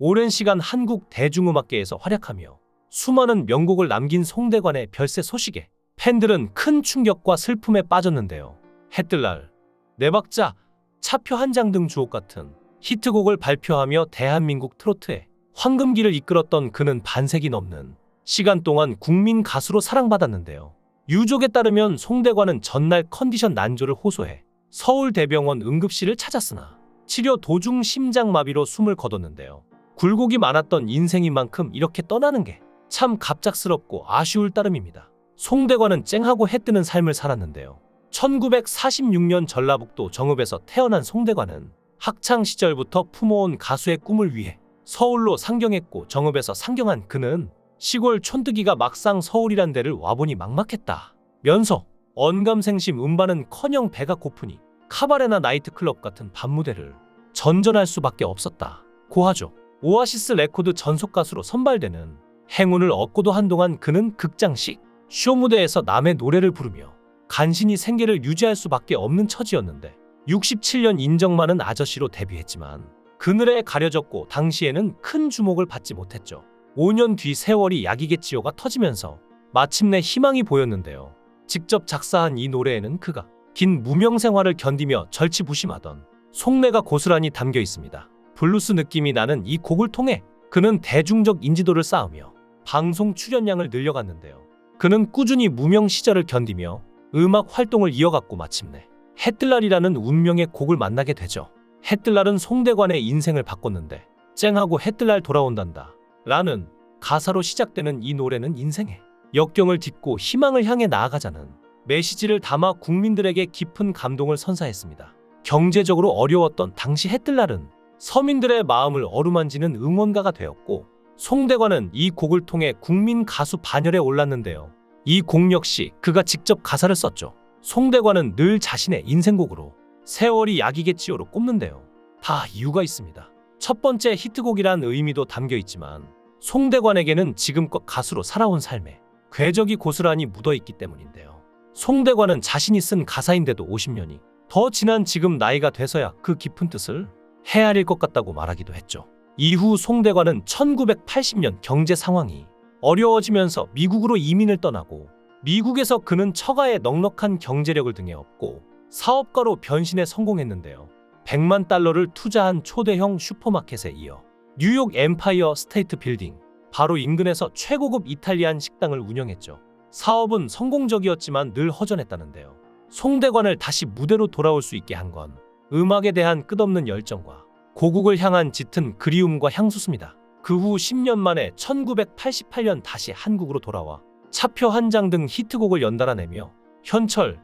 오랜 시간 한국 대중음악계에서 활약하며 수많은 명곡을 남긴 송대관의 별세 소식에 팬들은 큰 충격과 슬픔에 빠졌는데요. 해뜰 날, 네 박자, 차표 한 장 등 주옥 같은 히트곡을 발표하며 대한민국 트로트에 황금기를 이끌었던 그는 반세기 넘는 시간 동안 국민 가수로 사랑받았는데요. 유족에 따르면 송대관은 전날 컨디션 난조를 호소해 서울대병원 응급실을 찾았으나 치료 도중 심장마비로 숨을 거뒀는데요. 굴곡이 많았던 인생인 만큼 이렇게 떠나는 게 참 갑작스럽고 아쉬울 따름입니다. 송대관은 쨍하고 해뜨는 삶을 살았는데요. 1946년 전라북도 정읍에서 태어난 송대관은 학창 시절부터 품어온 가수의 꿈을 위해 서울로 상경했고 정읍에서 상경한 그는 시골 촌뜨기가 막상 서울이란 데를 와보니 막막했다. 면서 언감생심 음반은 커녕 배가 고프니 카바레나 나이트클럽 같은 밤무대를 전전할 수밖에 없었다. 고하죠. 오아시스 레코드 전속 가수로 선발되는 행운을 얻고도 한동안 그는 극장식 쇼 무대에서 남의 노래를 부르며 간신히 생계를 유지할 수밖에 없는 처지였는데 67년 인정 많은 아저씨로 데뷔했지만 그늘에 가려졌고 당시에는 큰 주목을 받지 못했죠. 5년 뒤 세월이 약이겠지요가 터지면서 마침내 희망이 보였는데요. 직접 작사한 이 노래에는 그가 긴 무명 생활을 견디며 절치부심하던 속내가 고스란히 담겨 있습니다. 블루스 느낌이 나는 이 곡을 통해 그는 대중적 인지도를 쌓으며 방송 출연량을 늘려갔는데요. 그는 꾸준히 무명 시절을 견디며 음악 활동을 이어갔고 마침내 해뜰날이라는 운명의 곡을 만나게 되죠. 해뜰날은 송대관의 인생을 바꿨는데 쨍하고 해뜰날 돌아온단다 라는 가사로 시작되는 이 노래는 인생의 역경을 딛고 희망을 향해 나아가자는 메시지를 담아 국민들에게 깊은 감동을 선사했습니다. 경제적으로 어려웠던 당시 해뜰날은 서민들의 마음을 어루만지는 응원가가 되었고 송대관은 이 곡을 통해 국민 가수 반열에 올랐는데요. 이 곡 역시 그가 직접 가사를 썼죠. 송대관은 늘 자신의 인생곡으로 세월이 약이겠지요로 꼽는데요. 다 이유가 있습니다. 첫 번째 히트곡이란 의미도 담겨 있지만 송대관에게는 지금껏 가수로 살아온 삶에 궤적이 고스란히 묻어 있기 때문인데요. 송대관은 자신이 쓴 가사인데도 50년이 더 지난 지금 나이가 돼서야 그 깊은 뜻을 헤아릴 것 같다고 말하기도 했죠. 이후 송대관은 1980년 경제 상황이 어려워지면서 미국으로 이민을 떠나고 미국에서 그는 처가의 넉넉한 경제력을 등에 업고 사업가로 변신에 성공했는데요. 100만 달러를 투자한 초대형 슈퍼마켓에 이어 뉴욕 엠파이어 스테이트 빌딩 바로 인근에서 최고급 이탈리안 식당을 운영했죠. 사업은 성공적이었지만 늘 허전했다는데요. 송대관을 다시 무대로 돌아올 수 있게 한건 음악에 대한 끝없는 열정과 고국을 향한 짙은 그리움과 향수습니다. 그 후 10년 만에 1988년 다시 한국으로 돌아와 차표 한 장 등 히트곡을 연달아내며 현철,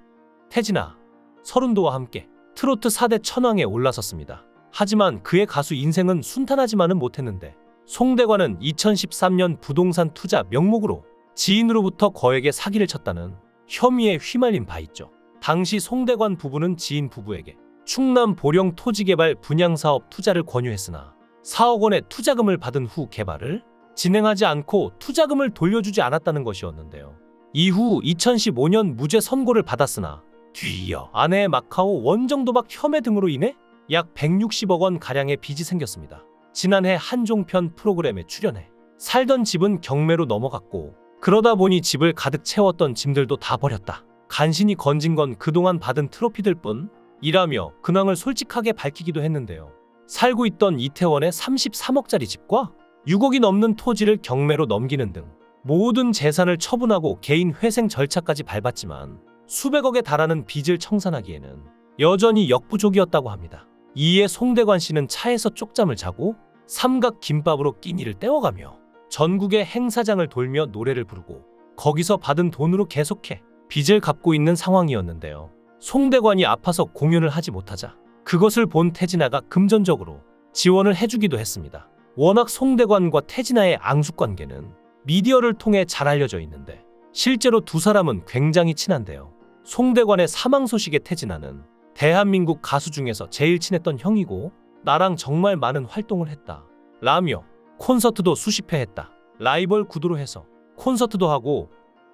태진아, 서른도와 함께 트로트 4대 천왕에 올라섰습니다. 하지만 그의 가수 인생은 순탄하지만은 못했는데 송대관은 2013년 부동산 투자 명목으로 지인으로부터 거액의 사기를 쳤다는 혐의에 휘말린 바 있죠. 당시 송대관 부부는 지인 부부에게 충남 보령 토지개발 분양사업 투자를 권유했으나 4억 원의 투자금을 받은 후 개발을 진행하지 않고 투자금을 돌려주지 않았다는 것이었는데요. 이후 2015년 무죄 선고를 받았으나 뒤이어 아내의 마카오 원정 도박 혐의 등으로 인해 약 160억 원 가량의 빚이 생겼습니다. 지난해 한종편 프로그램에 출연해 살던 집은 경매로 넘어갔고 그러다 보니 집을 가득 채웠던 짐들도 다 버렸다. 간신히 건진 건 그동안 받은 트로피들 뿐 이라며 근황을 솔직하게 밝히기도 했는데요. 살고 있던 이태원의 33억짜리 집과 6억이 넘는 토지를 경매로 넘기는 등 모든 재산을 처분하고 개인 회생 절차까지 밟았지만 수백억에 달하는 빚을 청산하기에는 여전히 역부족이었다고 합니다. 이에 송대관 씨는 차에서 쪽잠을 자고 삼각 김밥으로 끼니를 때워가며 전국의 행사장을 돌며 노래를 부르고 거기서 받은 돈으로 계속해 빚을 갚고 있는 상황이었는데요. 송대관이 아파서 공연을 하지 못하자 그것을 본 태진아가 금전적으로 지원을 해주기도 했습니다. 워낙 송대관과 태진아의 앙숙 관계는 미디어를 통해 잘 알려져 있는데 실제로 두 사람은 굉장히 친한데요. 송대관의 사망 소식에 태진아는 대한민국 가수 중에서 제일 친했던 형이고 나랑 정말 많은 활동을 했다. 라며 콘서트도 수십 회 했다. 라이벌 구도로 해서 콘서트도 하고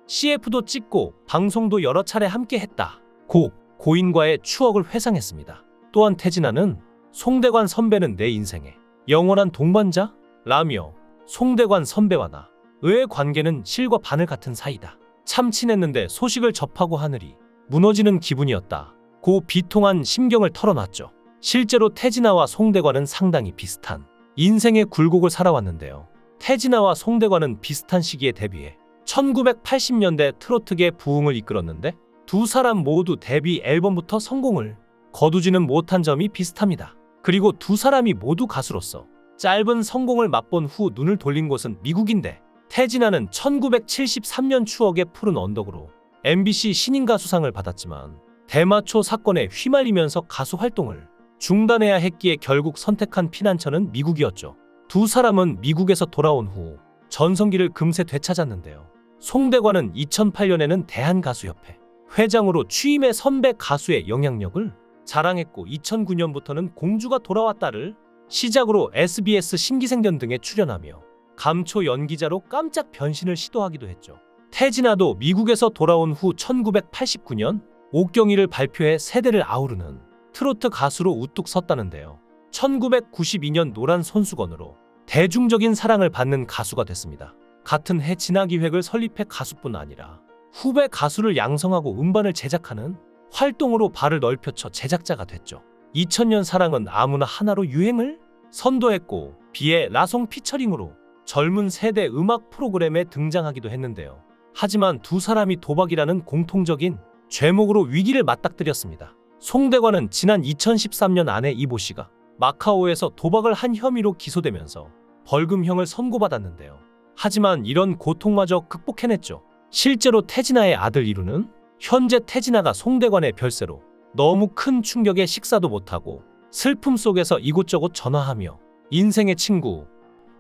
CF도 찍고 방송도 여러 차례 함께 했다. 고 고인과의 추억을 회상했습니다. 또한 태진아는 송대관 선배는 내 인생의 영원한 동반자? 라며 송대관 선배와 나 의의 관계는 실과 바늘 같은 사이다. 참 친했는데 소식을 접하고 하늘이 무너지는 기분이었다. 고 비통한 심경을 털어놨죠. 실제로 태진아와 송대관은 상당히 비슷한 인생의 굴곡을 살아왔는데요. 태진아와 송대관은 비슷한 시기에 데뷔해 1980년대 트로트계 부흥을 이끌었는데 두 사람 모두 데뷔 앨범부터 성공을 거두지는 못한 점이 비슷합니다. 그리고 두 사람이 모두 가수로서 짧은 성공을 맛본 후 눈을 돌린 곳은 미국인데 태진아는 1973년 추억의 푸른 언덕으로 MBC 신인 가수상을 받았지만 대마초 사건에 휘말리면서 가수 활동을 중단해야 했기에 결국 선택한 피난처는 미국이었죠. 두 사람은 미국에서 돌아온 후 전성기를 금세 되찾았는데요. 송대관은 2008년에는 대한가수협회 회장으로 취임해 선배 가수의 영향력을 자랑했고 2009년부터는 공주가 돌아왔다를 시작으로 SBS 신기생전 등에 출연하며 감초 연기자로 깜짝 변신을 시도하기도 했죠. 태진아도 미국에서 돌아온 후 1989년 옥경이를 발표해 세대를 아우르는 트로트 가수로 우뚝 섰다는데요. 1992년 노란 손수건으로 대중적인 사랑을 받는 가수가 됐습니다. 같은 해 진화 기획을 설립해 가수뿐 아니라 후배 가수를 양성하고 음반을 제작하는 활동으로 발을 넓혀쳐 제작자가 됐죠. 2000년 사랑은 아무나 하나로 유행을 선도했고 비의 라송 피처링으로 젊은 세대 음악 프로그램에 등장하기도 했는데요. 하지만 두 사람이 도박이라는 공통적인 죄목으로 위기를 맞닥뜨렸습니다. 송대관은 지난 2013년 아내 이보 씨가 마카오에서 도박을 한 혐의로 기소되면서 벌금형을 선고받았는데요. 하지만 이런 고통마저 극복해냈죠. 실제로 태진아의 아들 이루는 현재 태진아가 송대관의 별세로 너무 큰 충격에 식사도 못하고 슬픔 속에서 이곳저곳 전화하며 인생의 친구,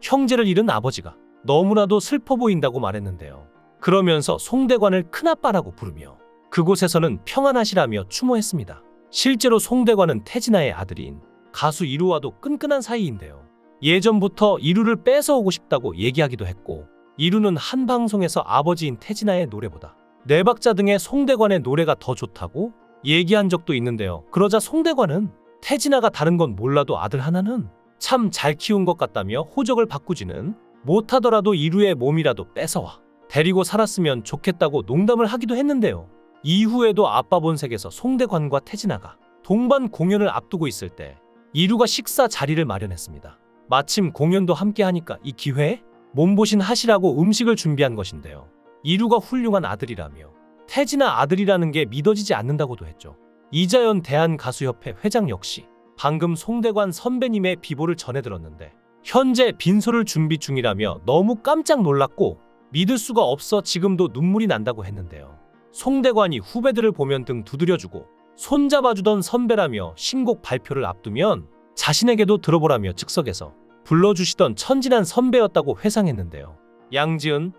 형제를 잃은 아버지가 너무나도 슬퍼 보인다고 말했는데요. 그러면서 송대관을 큰아빠라고 부르며 그곳에서는 평안하시라며 추모했습니다. 실제로 송대관은 태진아의 아들인 가수 이루와도 끈끈한 사이인데요. 예전부터 이루를 뺏어오고 싶다고 얘기하기도 했고 이루는 한 방송에서 아버지인 태진아의 노래보다 네 박자 등의 송대관의 노래가 더 좋다고 얘기한 적도 있는데요. 그러자 송대관은 태진아가 다른 건 몰라도 아들 하나는 참 잘 키운 것 같다며 호적을 바꾸지는 못하더라도 이루의 몸이라도 뺏어와 데리고 살았으면 좋겠다고 농담을 하기도 했는데요. 이후에도 아빠 본색에서 송대관과 태진아가 동반 공연을 앞두고 있을 때 이루가 식사 자리를 마련했습니다. 마침 공연도 함께 하니까 이 기회에 몸보신 하시라고 음식을 준비한 것인데요. 이루가 훌륭한 아들이라며 태진아 아들이라는 게 믿어지지 않는다고도 했죠. 이자연 대한가수협회 회장 역시 방금 송대관 선배님의 비보를 전해 들었는데 현재 빈소를 준비 중이라며 너무 깜짝 놀랐고 믿을 수가 없어 지금도 눈물이 난다고 했는데요. 송대관이 후배들을 보면 등 두드려주고 손잡아주던 선배라며 신곡 발표를 앞두면 자신에게도 들어보라며 즉석에서 불러주시던 천진한 선배였다고 회상했는데요. 양지은,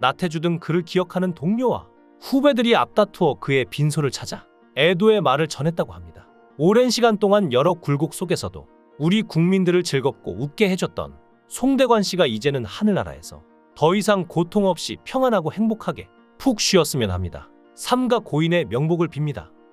나태주 등 그를 기억하는 동료와 후배들이 앞다투어 그의 빈소를 찾아 애도의 말을 전했다고 합니다. 오랜 시간 동안 여러 굴곡 속에서도 우리 국민들을 즐겁고 웃게 해줬던 송대관 씨가 이제는 하늘나라에서 더 이상 고통 없이 평안하고 행복하게 푹 쉬었으면 합니다. 삼가 고인의 명복을 빕니다.